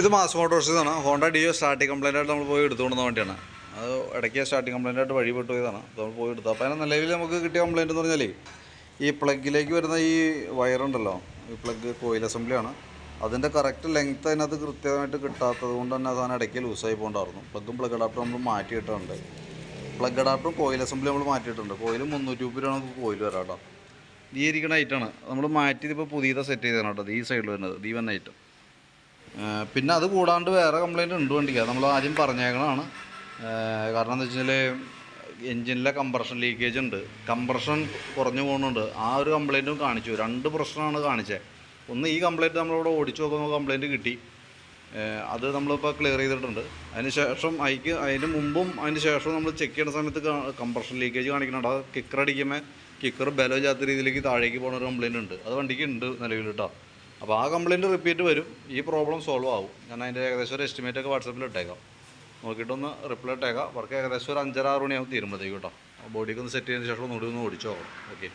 ഇത് മാസ് മോട്ടോഴ്സിന്നാണ് Honda Dio starting complaint ആയിട്ട് നമ്മൾ പോയി എടുത്തുകൊണ്ടുന്ന വണ്ടിയാണ്. അത് ഇടയ്ക്ക് സ്റ്റാർട്ടിംഗ് കംപ്ലൈന്റ് ആയിട്ട് വഴി പോയതാണ്. അത് നമ്മൾ പോയി എടുത്തു. അപ്പോൾ അതിന് നിലവിൽ നമുക്ക് കിട്ടിയ കംപ്ലൈന്റ് എന്ന് പറഞ്ഞാൽ ഈ പ്ലഗിലേക്ക് വരുന്ന ഈ വയറുണ്ടല്ലോ ഈ പ്ലഗ് കോയിൽ അസംബ്ലിയാണ് അതിന്റെ കറക്റ്റ് ലെങ്ത് അതിനകത്ത് കൃത്യമായിട്ട് കിട്ടാത്തത് കൊണ്ട് തന്നെ അതാണ് ഇടയ്ക്ക് ലൂസായി പോകണ്ടായിരുന്നു. പ്ലഗും പ്ലഗ് അഡാപ്റ്ററും നമ്മൾ മാറ്റിയിട്ടുണ്ട് പ്ലഗ് അഡാപ്റ്ററും കോയിൽ അസംബ്ലി നമ്മൾ മാറ്റിയിട്ടുണ്ട് കോയിൽ മുന്നൂറ്റി മുപ്പത് രൂപ നമുക്ക് കോയിൽ വരാം കേട്ടോ. ഈ ഇരിക്കുന്ന ഐറ്റാണ് നമ്മൾ മാറ്റിയത് ഇപ്പോൾ പുതിയതാണ് സെറ്റ് ചെയ്തതാണ് കേട്ടോ. ഈ സൈഡിൽ വരുന്നത്. ദീവൻ ഐറ്റം പിന്നെ അത് കൂടാണ്ട് വേറെ കംപ്ലൈന്റ് ഉണ്ട് വണ്ടിക്ക്. നമ്മൾ ആദ്യം പറഞ്ഞേക്കണതാണ്. കാരണം എന്താ വെച്ചാൽ എൻജിനിലെ കംപ്രഷൻ ലീക്കേജ് ഉണ്ട്. കംപ്രഷൻ കുറഞ്ഞു പോകുന്നുണ്ട്. ആ ഒരു കംപ്ലൈന്റും കാണിച്ചു. രണ്ട് പ്രശ്നമാണ് കാണിച്ചത് ഒന്ന് ഈ കംപ്ലൈന്റ് നമ്മളിവിടെ ഓടിച്ചു നോക്കുമ്പോൾ കംപ്ലൈന്റ് കിട്ടി. അത് നമ്മളിപ്പോൾ ക്ലിയർ ചെയ്തിട്ടുണ്ട്. അതിന് ശേഷം അതിക്ക് അതിന് മുമ്പും അതിന് ശേഷവും നമ്മൾ ചെക്ക് ചെയ്യുന്ന സമയത്ത് കംപ്രഷൻ ലീക്കേജ് കാണിക്കുന്നുണ്ട്. അത് കിക്കർ അടിക്കുമ്പോൾ കിക്കർ ബലമില്ലാത്ത രീതിയിലേക്ക് താഴേക്ക് പോകുന്ന ഒരു കംപ്ലൈന്റ് ഉണ്ട്. അത് വണ്ടിക്ക് ഉണ്ട് നിലവിൽ കേട്ടോ അപ്പോൾ ആ കംപ്ലയിന്റ് റിപ്പീറ്റ് വരും. ഈ പ്രോബ്ലം സോൾവ് ആവും. ഞാൻ അതിന്റെ ഏകദേശം ഒരു എസ്റ്റിമേറ്റ് ഒക്കെ വാട്സപ്പിൽ ഇട്ടേക്കാം. നോക്കിയിട്ടൊന്ന് റിപ്ലൈ ഇട്ടേക്കാം. വർക്ക് ഏകദേശം ഒരു അഞ്ചര ആറ് മണിയാവും തീരുമ്പോഴത്തേക്ക് കേട്ടോ. ബോഡിക്ക് ഒന്ന് സെറ്റ് ചെയ്തതിന് ശേഷം ഒന്നുകൂടി ഒന്ന് ഓടിച്ചോളാം. ഓക്കെ